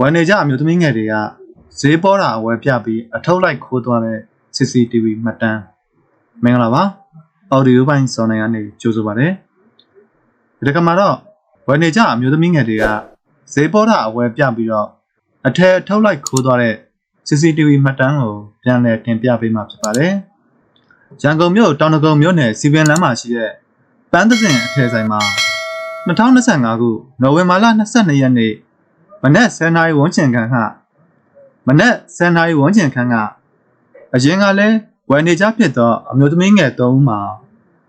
ဝန်နေကြအမျိုးသမီးငယ်တွေကဈေးပေါ်တာအဝယ်ပြပြီးအထုပ်လိုက်ခိုးသွားတဲ့ CCTV မှတ်တမ်းမင်္ဂလာပါအော်ဒီယိုပိုင်းစောနေကနေကြိုဆိုပါရစေဒီကမှာတော့ဝန်နေကြအမျိုးသမီးငယ်တွေကဈေးပေါ်တာအဝယ်ပြပြီးတော့အထက်အထုပ်လိုက်ခိုးသွားတဲ့ CCTV မှတ်တမ်းကိုပြန်လည်တင်ပြပေးမှာဖြစ်ပါတယ်ရန်ကုန်မြို့တောင်တကုံမြို့နယ်စီပင်လမ်းမှာရှိတဲ့ပန်းသစင်အထယ်ဆိုင်မှာ2025ခုနိုဝင်ဘာလ22ရက်နေ့ မနက်10:00နာရီဝန်းကျင်ခန့်ကမနက်10:00နာရီဝန်းကျင်ခန့်ကအရင်ကလည်းဝယ်နေကြဖြစ်သောအမျိုးသမီးငယ်၃ဦးမှာ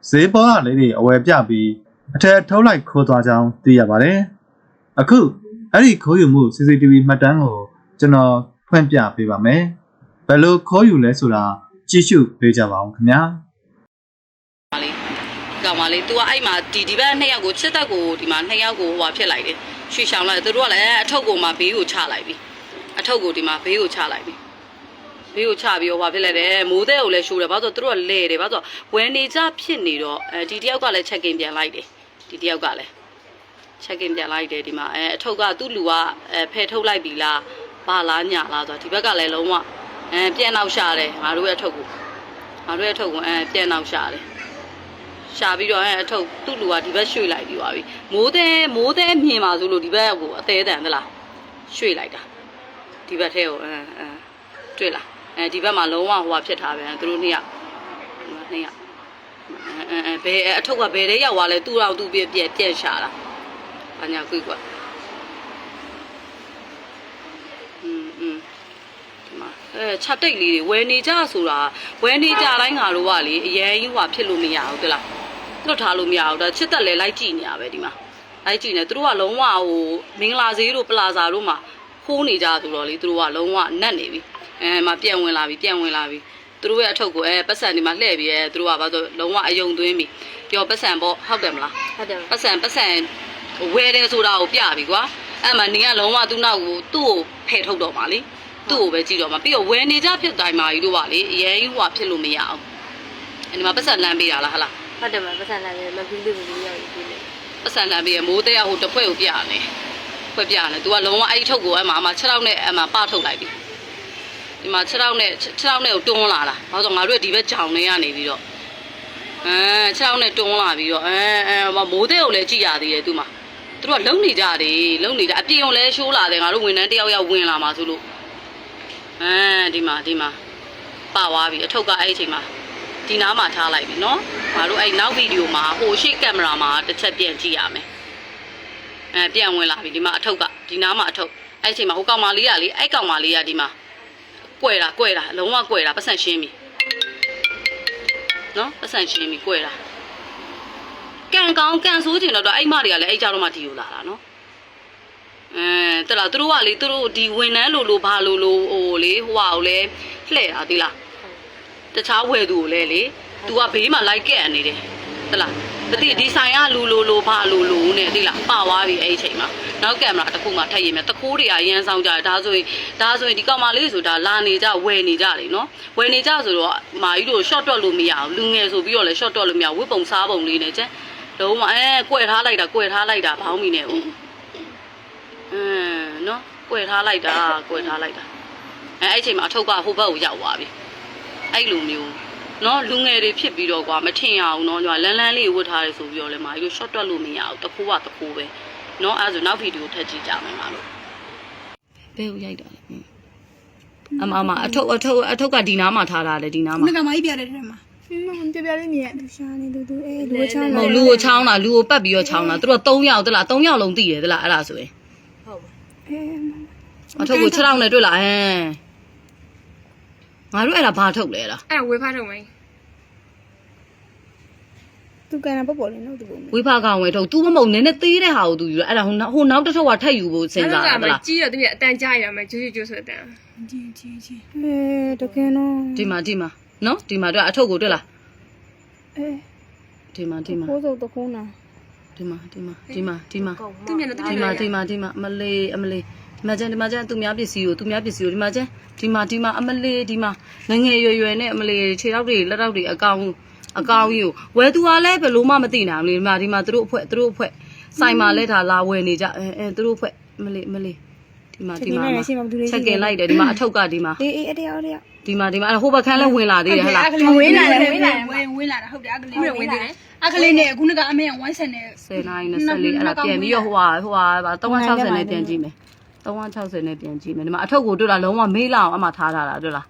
ဈေးပေါ်အလေးတွေအဝယ်ပြပြီးအထက်ထုတ်လိုက်ခိုးသွားကြောင်းသိရပါတယ်။အခုအဲ့ဒီခိုးယူမှု CCTV မှတ်တမ်းကိုကျွန်တော်ဖွင့်ပြပေးပါမယ်။ဘယ်လိုခိုးယူလဲဆိုတာကြည့်ရှုပေးကြပါဦးခင်ဗျာ။ပါလေကောင်ပါလေ तू ကအဲ့မှာဒီဒီဘက်နှစ်ယောက်ကိုချစ်တက်ကိုဒီမှာနှစ်ယောက်ကိုဟိုဟာဖြစ်လိုက်တယ် ရွှေရှောင်းလိုက်သူတို့ကလည်းအထုပ်ကိုမှဘေးကိုချလိုက်ပြီအထုပ်ကိုဒီမှာဘေးကိုချလိုက်ပြီဘေးကိုချပြီးဟိုဟာဖြစ်လိုက်တယ်မိုးတဲ့ကိုလည်းရှိုးတယ်ဘာလို့ဆိုသူတို့ကလဲတယ်ဘာလို့ဆိုဝယ်နေကြဖြစ်နေတော့အဲဒီတယောက်ကလည်း check in ပြန်လိုက်တယ်ဒီတယောက်ကလည်း check in ပြန်လိုက်တယ်ဒီမှာအဲအထုပ်ကသူ့လူကအဲဖယ်ထုတ်လိုက်ပြီလားဘာလားညာလားဆိုတော့ဒီဘက်ကလည်းလုံးဝအဲပြန်နောက်ရှာတယ်ငါတို့ရဲ့အထုပ်ကိုငါတို့ရဲ့အထုပ်ကိုအဲပြန်နောက်ရှာတယ် ရှာပြီးတော့အဲအထုပ်သူ့လူကဒီဘက်ရွှေ့လိုက်ပြီးသွားပြီမိုးသေးမိုးသေးမြင်ပါဆိုလို့ဒီဘက်ကိုအသေးတန်သလားရွှေ့လိုက်တာဒီဘက်ထဲကိုအဲအဲတွေ့လားအဲဒီဘက်မှာလုံးဝဟိုဟာဖြစ်ထားပြန်သူတို့နှစ်ယောက်ဒီမှာနှစ်ယောက်အဲအဲဘယ်အထုပ်ကဘယ်ထဲရောက်သွားလဲသူ့တော့သူ့ပြက်ပြက်ပြက်ရှာတာဘာညာကွိကွอืมอืมဒီမှာအဲချက်တိတ်လေးတွေဝယ်နေကြဆိုတာဝယ်နေကြတိုင်းငါတို့ကလေအရင်ကြီးဟွာဖြစ်လို့မရဘူးတလား လွတ်ထားလို့မရဘူးဒါချစ်တက်လဲလိုက်ကြည့်နေရပဲဒီမှာလိုက်ကြည့်နေသူတို့ကလုံးဝဟိုမင်္ဂလာဈေးတို့ပလာဇာတို့မှာခိုးနေကြဆိုတော့လေသူတို့ကလုံးဝနတ်နေပြီအဲမှာပြန်ဝင်လာပြီပြန်ဝင်လာပြီသူတို့ရဲ့အထုပ်ကိုအဲပတ်စံဒီမှာလှည့်ပြီးအဲသူတို့ကဘာလို့လုံးဝအယုံသွင်းပြီပြောပတ်စံပေါ့ဟုတ်တယ်မလားဟုတ်တယ်ပတ်စံပတ်စံဝယ်တယ်ဆိုတာကိုပြပြီကွာအဲ့မှာနေကလုံးဝသူ့နောက်ကိုသူ့ကိုဖယ်ထုတ်တော့မှာလေသူ့ကိုပဲကြည့်တော့မှာပြီးတော့ဝယ်နေကြဖြစ်တိုင်းမာကြီးတို့ကလေအရင်ဟိုကဖြစ်လို့မရအောင်အဲ့ဒီမှာပတ်စံလမ်းပေးတာလားဟလား ဟုတ်တယ်မပတ်စံလာတယ်မပြီးလို့မပြီးရဘူးပြီးလေပတ်စံလမ်းပေးရမိုးတဲ့ဟိုတစ်ဖွဲ့ကိုပြရတယ်ဖွဲ့ပြရတယ်သူကလုံးဝအဲ့ဒီထုတ်ကိုအဲ့မှာအမ6ထောက်နဲ့အမပထုတ်လိုက်ပြီဒီမှာ6ထောက်နဲ့6ထောက်နဲ့ကိုတွန်းလာတာဘာလို့ဆိုငါတို့ကဒီဘက်ကြောင်နေရနေပြီးတော့အဲ6ထောက်နဲ့တွန်းလာပြီးတော့အဲအဲမိုးတဲ့ကိုလည်းကြည့်ရသေးတယ်သူမှာသူတို့ကလုံနေကြတယ်လုံနေကြအပြင်ကိုလည်းရှိုးလာတယ်ငါတို့ဝန်ထမ်းတယောက်ယောက်ဝင်လာမှာဆိုလို့အဲဒီမှာဒီမှာပါသွားပြီအထုပ်ကအဲ့ဒီအချိန်မှာ ဒီနားမှာထားလိုက်ပြီနော်ငါတို့အဲ့နောက်ဗီဒီယိုမှာဟိုရှေ့ကင်မရာမှာတစ်ချက်ပြန်ကြည့်ရမယ်အဲပြန်ဝင်လာပြီဒီမှာအထုပ်ကဒီနားမှာအထုပ်အဲ့ဒီအချိန်မှာဟိုကောင်မလေးကလေအဲ့ကောင်မလေးကဒီမှာကွဲတာကွဲတာလုံးဝကွဲတာပတ်စံရှင်းပြီနော်ပတ်စံရှင်းပြီကွဲတာကန်ကောင်းကန်ဆိုးချင်တော့အဲ့မတွေကလည်းအဲ့ကြောက်တော့မှဒီလိုလာတာနော်အဲတလားသူတို့ကလေသူတို့ဒီဝန်ထမ်းလိုလိုဘာလိုလိုဟိုလေဟိုဟာကိုလေလှဲ့တာဒီလား တခြားဝယ်သူကိုလေလေ तू ကဘေးမှာလိုက်ကက်နေတယ်တလားတတိဒီဆိုင်ကလူလိုလိုဘာလိုလိုနဲ့ဒီလားပါသွားပြီအဲ့ဒီအချိန်မှာနောက်ကင်မရာတစ်ခုမှထည့်ရမယ်တခိုးတွေကရမ်းဆောင်ကြတယ်ဒါဆိုရင်ဒါဆိုရင်ဒီကောင်မလေးဆိုတာလာနေကြဝယ်နေကြတယ်နော်ဝယ်နေကြဆိုတော့မာကြီးတို့ short တွက်လို့မရဘူးလူငယ်ဆိုပြီးတော့လေ short တွက်လို့မရဝစ်ပုံစားပုံလေးနဲ့ကျန်လုံးဝအဲကွဲထားလိုက်တာကွဲထားလိုက်တာဘောင်းမီနဲ့ဦးအင်းနော်ကွယ်ထားလိုက်တာကွယ်ထားလိုက်တာအဲအဲ့အချိန်မှာအထုပ်ကဟိုဘက်ကိုရောက်သွားပြီ အဲ့လိုမျိုးနော်လူငယ်တွေဖြစ်ပြီးတော့ကွာမထင်ရအောင်နော်ကျွာလန်းလန်းလေးဝတ်ထားရဲဆိုပြီးတော့လည်းမာရိုး short တွက်လို့မရအောင်တခိုးကတခိုးပဲနော်အဲ့ဒါဆိုနောက်ဗီဒီယိုထပ်ကြည့်ကြမယ်မလို့ဘယ်ကိုရိုက်တာလဲအမမအထုပ်အထုပ်အထုပ်ကဒီနားမှာထားတာလေဒီနားမှာငါကမကြီးပြတဲ့ထဲမှာမင်းပြပြလေးမြင်ရရှာနေလူသူအဲလူချောင်းလာလူကိုချောင်းလာလူကိုပတ်ပြီးတော့ချောင်းလာသူတို့က3ယောက်တလား3ယောက်လုံးတည်တယ်တလားအဲ့ဒါဆိုရင်ဟုတ်ပါအဲအထုပ်ကို6ယောက်နဲ့တွေ့လာဟမ် ငါတို့အဲ့ဒါဘာထုတ်လဲလားအဲ့ဒါဝေဖာထုတ်မယ်သူကန်တာပေါ့ပေါ့လေနော်သူပုံမဝေဖာကောင်ဝယ်ထုတ် तू မမဟုတ်နည်းနည်းသေးတဲ့ဟာကို तू ယူရအဲ့ဒါဟိုနောက်ဟိုနောက်တစ်ထုပ်ကထပ်ယူဖို့စဉ်းစားရမလားကြီးတော့သူကအတန်ကြားရမယ်ဂျူးဂျူးဂျူးဆိုတဲ့အတန်ကြီးကြီးကြီးအဲတကယ်နော်ဒီမှာဒီမှာနော်ဒီမှာတွေ့အထုပ်ကိုတွေ့လားအဲဒီမှာဒီမှာကိုယ်စုပ်တခုနာဒီမှာဒီမှာဒီမှာဒီမှာသူမျက်နှာသူမျက်နှာဒီမှာဒီမှာဒီမှာအမလေးအမလေး ဒီမှာကျန်ဒီမှာကျန်သူများပစ္စည်းကိုသူများပစ္စည်းကိုဒီမှာကျန်ဒီမှာဒီမှာအမလေးဒီမှာငငယ်ရွယ်ရွယ်နဲ့အမလေးခြေထောက်တွေလက်ထောက်တွေအကောင်အကောင်ကြီးကိုဝယ်သူကလည်းဘယ်လို့မှမသိနိုင်ဘူးလေဒီမှာဒီမှာသူတို့အဖွဲ့သူတို့အဖွဲ့ဆိုင်မှာလဲဒါလာဝယ်နေကြအဲအဲသူတို့အဖွဲ့အမလေးအမလေးဒီဒီမှာချဒီက်ကင်မှာလိုက်ရရှင်းမဘူးလေချက်ကင်လိုက်တယ်ဒီမှာအထုပ်ကဒီမှာအေးအေးအတယောက်တယောက်ဒီမှာဒီမှာအဲ့ဟိုဘက်ခန်းလဲဝင်လာသေးတယ်ဟဟလားဝင်လာတယ်ဝင်လာတယ်ဝင်ဝင်လာတာဟုတ်တယ်အကလေးဝင်သေးတယ်အကလေးနဲ့ခုနကအမေကဝိုင်းဆက်နေ10နာရီ24အဲ့ဒါပြန်ပြီးတော့ဟိုဟာဟိုဟာ360နဲ့ပြန်ကြည့်မယ် 360နဲ့ပြန်ကြည့်မယ်ဒီမှာအထုပ်ကိုတွေ့လားလုံးဝမေးလာအောင်အမှထားထားတာတွေ့လား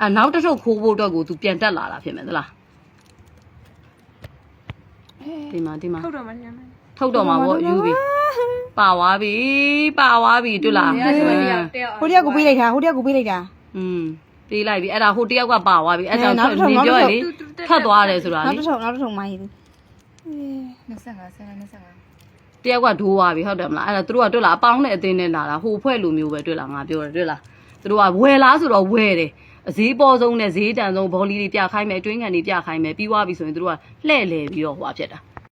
အဲ့နောက်တစ်ထုပ်ခိုးဖို့အတွက်ကို तू ပြန်တက်လာတာဖြစ်မယ်သလားဒီမှာဒီမှာ ထုတ်တော့မှညမ်းမယ် ထုတ်တော့မှာပေါ့ယူပြီပါသွားပြီပါသွားပြီတွေ့လား တရားရှိမတရားတရား ဟိုတယောက်ကိုပေးလိုက်တာဟိုတယောက်ကိုပေးလိုက်တာ อืมပေးလိုက်ပြီအဲ့ဒါဟိုတယောက်ကပါသွားပြီအဲ့ဒါ အဲနောက် ကြောင့် တစ်ထုပ် နေပြောရ နောက် လေ တစ်ထုပ် ထွက်သွားတယ်ဆိုတာ နောက် လေ တစ်ထုံနောက်တစ်ထုံမှရေးသူ 25ဆယ်25 တယောက်ကဒိုးသွားပြီဟုတ်တယ်မလားအဲ့ဒါသူတို့ကတွေ့လားအပေါင်းနဲ့အတင်းနဲ့လာတာဟိုဖွဲ့လူမျိုးပဲတွေ့လားငါပြောတယ်တွေ့လားသူတို့ကဝယ်လားဆိုတော့ဝယ်တယ်အစည်းပေါ်ဆုံးနဲ့ဈေးတန်ဆုံးဘောလီတွေပြခိုင်းမယ်အတွင်းကန်တွေပြခိုင်းမယ်ပြီးသွားပြီဆိုရင်သူတို့ကလှဲ့လေပြီးတော့ဟိုဟာဖြစ်တာ